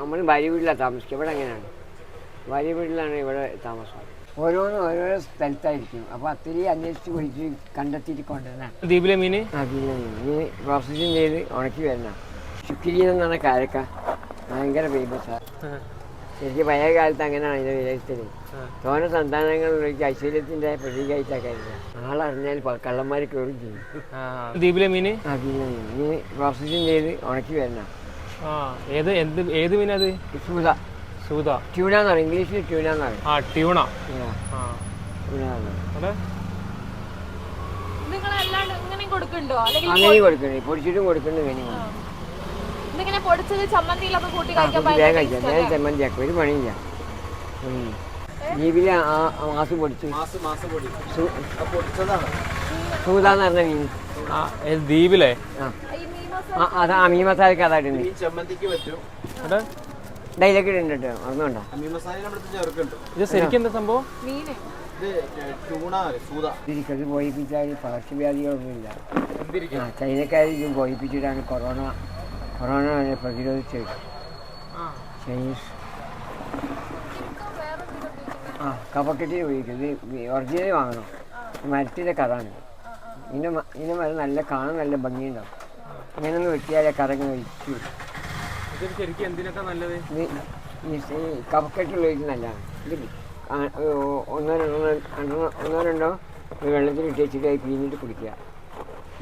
നമ്മൾ ഭാര്യ വീട്ടിലാണ് താമസിക്കുക. ഇവിടെ അങ്ങനെയാണ് ഭാര്യ വീട്ടിലാണ് ഇവിടെ താമസം. ഓരോന്നും ഓരോരോ സ്ഥലത്തായിരിക്കും. അപ്പോൾ അത്തിരി അന്വേഷിച്ച് പോയിട്ട് കണ്ടെത്തിയിട്ട് കൊണ്ടുവരണം ദ്വീപിലെ മീന് അതിന് മീൻ. പ്രോസസ്സിങ് ചെയ്ത് ഉണക്കി വരണം ശുക്രി എന്നാണ് കാരക്ക ഭയങ്കര ഫേമസാണ് ശരിക്കും പഴയ കാലത്ത് അങ്ങനെയാണ് അതിന്റെ വിലയിരുത്തൽ തോന സന്താനങ്ങളിലേക്ക് ഐശ്വര്യത്തിന്റെ പ്രതീകമായിട്ടാണ് കരുതുക ആളറിഞ്ഞാൽ കള്ളന്മാർ കയറും ചെയ്യും. ദ്വീപിലെ മീന്? മീൻ. മീൻ പ്രോസസ്സിങ് ചെയ്ത് ഉണക്കി വരണം ആ ഏത് എന്ത് ഏത് മീനത് സൂത. സൂത. ട്യൂണ എന്ന് പറയും ഇംഗ്ലീഷിൽ ട്യൂണ? എന്ന് പറയും ആ ട്യൂണ ആ, ഇങ്ങനെ കൊടുക്കണ്ടോ? അല്ലെങ്കിൽ അങ്ങനെ കൊടുക്കണേ പൊടിച്ചിട്ടും കൊടുക്കുന്നുണ്ട് വേണം ഇതിങ്ങനെ പൊടിച്ചത് ചമ്മന്തിയിലൊക്കെ കൂട്ടി ആ കഴിക്കാൻ കുട്ടി വേഗം ഭയങ്കര കഴിക്കാം വേഗം ചമ്മന്തിയാക്കും ഒരു പണിയില്ല. ജീവിലെ ആ മാസ് മാസം പൊടിച്ച് സു- സൂത എന്ന് പറഞ്ഞ മീൻ. ദ്വീപിലെ? ആ, അതാ അമീ മസാലക്ക് അതായിട്ടുണ്ട് ചമ്മന്തിക്ക് പറ്റും. ഡൈലൊക്കെ ഒന്നുണ്ടോ മസാല നമ്മുടെ ചേർക്കുന്നുണ്ട് ഇത് ശരിക്കും എന്താ സംഭവം? മീന്. ഇത് പോയിപ്പിച്ചാൽ പകർച്ചവ്യാധികളൊന്നുമില്ല ആ ചൈനക്കാരിക്കും പോയിപ്പിച്ചിട്ടാണ് കൊറോണ കൊറോണ പ്രതിരോധിച്ചത്. ചൈനീസ്. ആ കഫക്കെട്ടിന് ഉപയോഗിക്കും ഇത് ഒറിജിനൽ വാങ്ങണം. മരത്തിന്റെ കറാണ് ഇതിന്റെ മ- ഇതിന്റെ മരം നല്ല കാണാൻ നല്ല ഭംഗിയുണ്ടാവും. ഇങ്ങനെ ഒന്ന് വെട്ടിയാലേ കറങ്ങി വലിച്ചു ഇത് ശരിക്കും എന്തിനൊക്കെ നല്ലത്? നല്ലതാണ് ഇത് ഒന്നോ രണ്ടോ ഒന്നോ രണ്ടോ വെള്ളത്തിൽ ഇട്ട് വെച്ചിട്ട് പിഴിഞ്ഞിട്ട് കുടിക്കുക.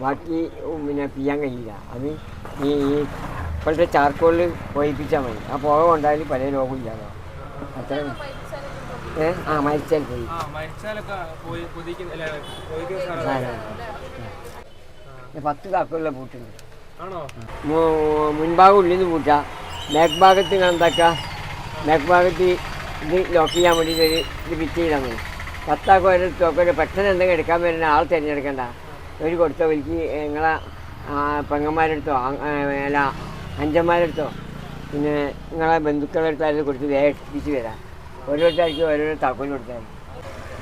ബാക്കി പിന്നെ പിയാൻ കഴിയില്ല. അത് ഈ ഇപ്പോഴത്തെ ചാർക്കോളിൽ ഒഴിപ്പിച്ചാൽ മതി. ആ പുക കൊണ്ടായാലും പല രോഗം ഇല്ലാതോ അത്ര ഏ? ആ മരിച്ചാൽ പോയി. പത്ത് താക്കോലുള്ള പൂട്ടുണ്ട് മുൻഭാഗം ഉള്ളിൽ നിന്ന് പൂട്ടുക ബാക്ക് ഭാഗത്ത് കണ്ടാക്കുക ബാക്ക് ഭാഗത്ത് ഇത് ലോക്ക് ചെയ്യാൻ വേണ്ടിയിട്ട് ഇത് ഫിറ്റ് ചെയ്താൽ മതി. പത്താക്കോ ഒരു തോക്കോ പെട്ടെന്ന് എന്തെങ്കിലും എടുക്കാൻ വരുന്ന ആൾ തിരഞ്ഞെടുക്കണ്ട. ഒരു കൊടുത്തോ എനിക്ക് നിങ്ങളെ പെങ്ങന്മാരെടുത്തോ അല്ല അഞ്ചന്മാരെടുത്തോ. പിന്നെ നിങ്ങളെ ബന്ധുക്കളെടുത്തോ അതിൽ കൊടുത്ത് വേഗം എത്തിച്ച് വരാം ഓരോരുത്തർക്കും ഓരോരോ താക്കോൽ കൊടുത്താൽ.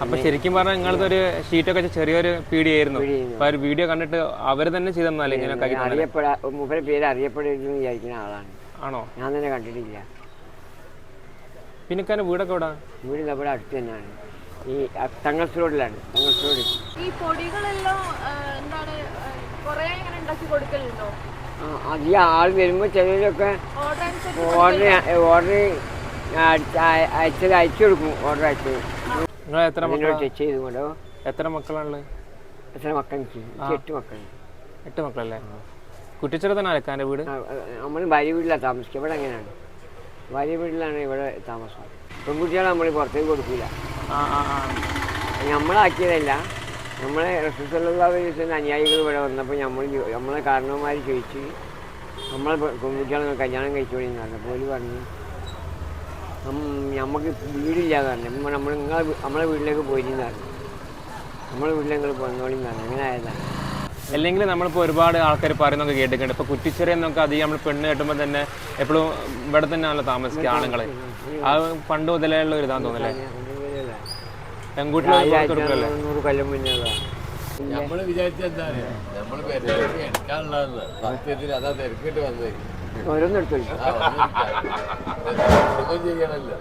അപ്പൊ ശരിക്കും പറഞ്ഞാൽ നിങ്ങളുടെ ഒരു ഷീറ്റൊക്കെ ഒക്കെ ചെറിയൊരു പീടിയായിരുന്നു ആയിരുന്നു അപ്പൊ ഒരു വീഡിയോ കണ്ടിട്ട് അവർ തന്നെ ചെയ്തെന്നാലേ ഇങ്ങനെ അറിയപ്പെടാ മൂപ്പരെ പേര് അറിയപ്പെടുന്നു വിചാരിക്കുന്ന ആളാണ്. ആണോ? ഞാൻ തന്നെ കണ്ടിട്ടില്ല. പിന്നെ വീടൊക്കെ എവിടാ? വീട് നമ്മുടെ അടുത്ത് തന്നെയാണ്. ഈ തങ്ങൾസ് റോഡിലാണ്. തങ്ങൾസ് റോഡ് ഈ പൊടികളെല്ലാം എന്താണ് കൊറേ ഇങ്ങനെ ഉണ്ടാക്കി കൊടുക്കലുണ്ടോ? ആ, അധികം ആൾ വരുമ്പോൾ ചിലരൊക്കെ ഓർഡർ ഓർഡർ അയച്ചത് അയച്ചു കൊടുക്കും ഓർഡർ അയച്ചത് നിങ്ങൾ എത്ര മക്കളാ? ടച്ച് എത്ര മക്കളാണുള്ളത് എത്ര മക്കൾ എനിക്ക് എട്ട് മക്കൾ എട്ട് മക്കളല്ലേ? കുറ്റിച്ചിറ തന്നെ അലക്കാന്റെ വീട്? നമ്മൾ ഭാര്യ വീട്ടിലാണ് താമസിക്കുക ഇവിടെ അങ്ങനെയാണ് ഭാര്യ വീട്ടിലാണ് ഇവിടെ താമസം. പെൺകുട്ടികളെ നമ്മൾ പുറത്തേക്ക് കൊടുക്കില്ല ആ ആ ആ. നമ്മളാക്കിയതല്ല നമ്മളെ റസൂസല്ലാസ്വലിന്റെ അനുയായികൾ ഇവിടെ വന്നപ്പോൾ നമ്മൾ നമ്മളെ കാരണവന്മാർ ചോദിച്ച് നമ്മളെ പെൺകുട്ടികളെ കല്യാണം കഴിച്ചോളി എന്ന് പറഞ്ഞു അപ്പോൾ പറഞ്ഞു. നമുക്ക് വീടില്ല കാരണം. നമ്മൾ നമ്മൾ നിങ്ങളെ നമ്മളെ വീട്ടിലേക്ക് പറഞ്ഞു നമ്മളെ വീട്ടിലേക്ക് പോയി അങ്ങനെ ആയതാണ്. അല്ലെങ്കിൽ നമ്മളിപ്പോൾ ഒരുപാട് ആൾക്കാർ പറയുന്നൊക്കെ കേട്ടിട്ടുണ്ട്. ഇപ്പോൾ കുറ്റിച്ചെറിയ എന്നൊക്കെ അധികം നമ്മൾ പെണ്ണ് കെട്ടുമ്പോൾ തന്നെ എപ്പോഴും ഇവിടെ തന്നെയാണല്ലോ താമസിക്കുക ആണുങ്ങളെ. അത് പണ്ട് മുതലേ ഉള്ള ഒരു ഇതാന്ന് തോന്നുന്നല്ലേ? പെൺകുട്ടികളെ പുറത്ത് കൊടുക്കല്ലേ? നൂറ് കൊല്ലം മുന്നേ ഉള്ളതാണ്. നമ്മൾ വിചാരിച്ച എന്താ നമ്മൾ പെരുന്നാൾക്ക് എടുക്കാനുള്ളതെന്ന് സത്യത്തിൽ അതാ തിരക്കിട്ട് വന്നത്. ഓരോന്നും എടുത്തു ചെയ്യണല്ലോ.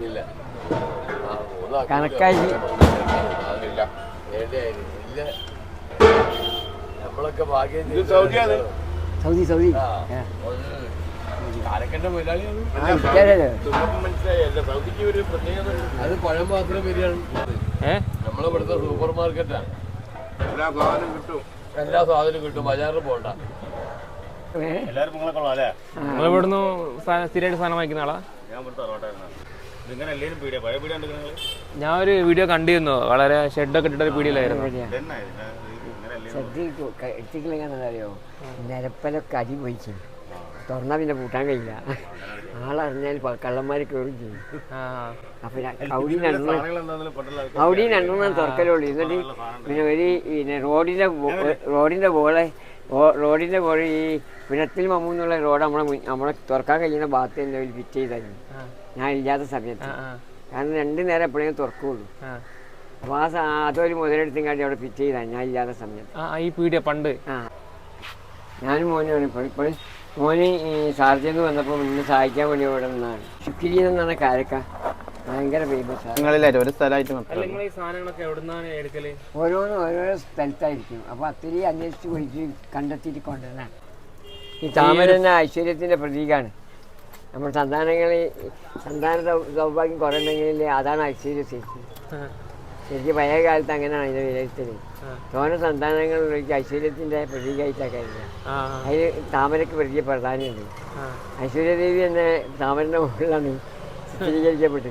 ഇല്ല. കണക്കായി. നമ്മളൊക്കെ ഭാഗ്യം സൗദി സൗദി. അത് പഴം മാത്രം വരികയാണ്. ഏ? നമ്മളിവിടുത്തെ സൂപ്പർ മാർക്കറ്റാണ് എല്ലാ സാധനവും കിട്ടും. എല്ലാ സാധനവും കിട്ടും. ബജാറിൽ പോകണ്ട ഏ? എല്ലാവരും നിങ്ങളെ കൊള്ളാം അല്ലേ നിങ്ങൾ ഇവിടുന്ന് സ്ഥിരമായിട്ട് സാധനം വാങ്ങിക്കുന്ന ആളാ? ഞാൻ ഒരു വീഡിയോ കണ്ടിരുന്നു. വളരെ ഷെഡൊക്കെ ഇട്ടിട്ടൊരു പീടിയിലായിരുന്നു എവിടെയാ? തന്നെ ഇങ്ങനെ എല്ലാവരും ശ്രദ്ധ എടുത്തിട്ടില്ലെങ്കിൽ എന്താ നിരപ്പലൊക്കെ അടി പോയിച്ചു തുറന്നാൽ പിന്നെ പൂട്ടാൻ കഴിയില്ല. ആളറിഞ്ഞാൽ കള്ളന്മാർ കയറും ചെയ്യും. ആ. അപ്പൊ അവിടെ തുറക്കലുള്ളൂ എന്നിട്ട് പിന്നെ ഒരു പിന്നെ റോഡിന്റെ റോഡിന്റെ ബോളെ റോഡിന്റെ ബോൾ ഈ പിണത്തിൽ മമ്മൂന്നുള്ള റോഡ് നമ്മളെ നമ്മളെ തുറക്കാൻ കഴിയുന്ന ഭാഗത്ത് ഒരു ഫിറ്റ് ചെയ്തായിരുന്നു. ഞാൻ ഇല്ലാത്ത സമയത്ത്. കാരണം രണ്ട് നേരം എപ്പോഴെങ്കിലും തുറക്കുള്ളൂ. അപ്പൊ അപ്പോൾ ആ അതൊരു മുതലെടുത്തും കാട്ടി അവിടെ ഫിറ്റ് ചെയ്താൽ ഞാൻ ഇല്ലാത്ത സമയത്ത്. ഈ പീടിയ പണ്ട്. ആ. ഞാനും മോനുമാണ് ഇപ്പോൾ ഇപ്പോൾ മോന് ഷാർജയിൽ വന്നപ്പോൾ മുന്നേ സഹായിക്കാൻ വേണ്ടി ഇവിടെ നിന്നാണ് ശുക്രി എന്നാണ് കാരക്ക. ഭയങ്കര ഫേമസ് ആണ് നിങ്ങളില്ലായിട്ട് ഒരു സ്ഥലമായിട്ട് അല്ല മാത്രം. നിങ്ങൾ ഈ സാധനങ്ങളൊക്കെ എവിടുന്നാണ് എടുക്കൽ? ഓരോന്നും ഓരോരോ സ്ഥലത്തായിരിക്കും. അപ്പോൾ അത്തിരി അന്വേഷിച്ച് പിടിച്ച് കണ്ടെത്തിയിട്ട് കൊണ്ടുവരണം ഈ താമര ഐശ്വര്യത്തിന്റെ ഐശ്വര്യത്തിന്റെ പ്രതീകമാണ് നമ്മുടെ സന്താനങ്ങളെ സന്താന സൗ- സൗഭാഗ്യം കുറേ ഉണ്ടെങ്കിൽ അതാണ് ഐശ്വര്യ ശരിക്കും. ശരിക്കും പഴയ കാലത്ത് അങ്ങനെയാണ് അതിന്റെ വിലയിരുത്തൽ തോന സന്താനങ്ങളിലേക്ക് ഐശ്വര്യത്തിന്റെ പ്രതീകമായിട്ടാണ് കരുതുക. ആ. അതിൽ താമരയ്ക്ക് വലിയ പ്രാധാന്യമുണ്ട് ആ. ഐശ്വര്യദേവി എന്ന താമരന്റെ മുകളിലാണ് Seni gelince burada.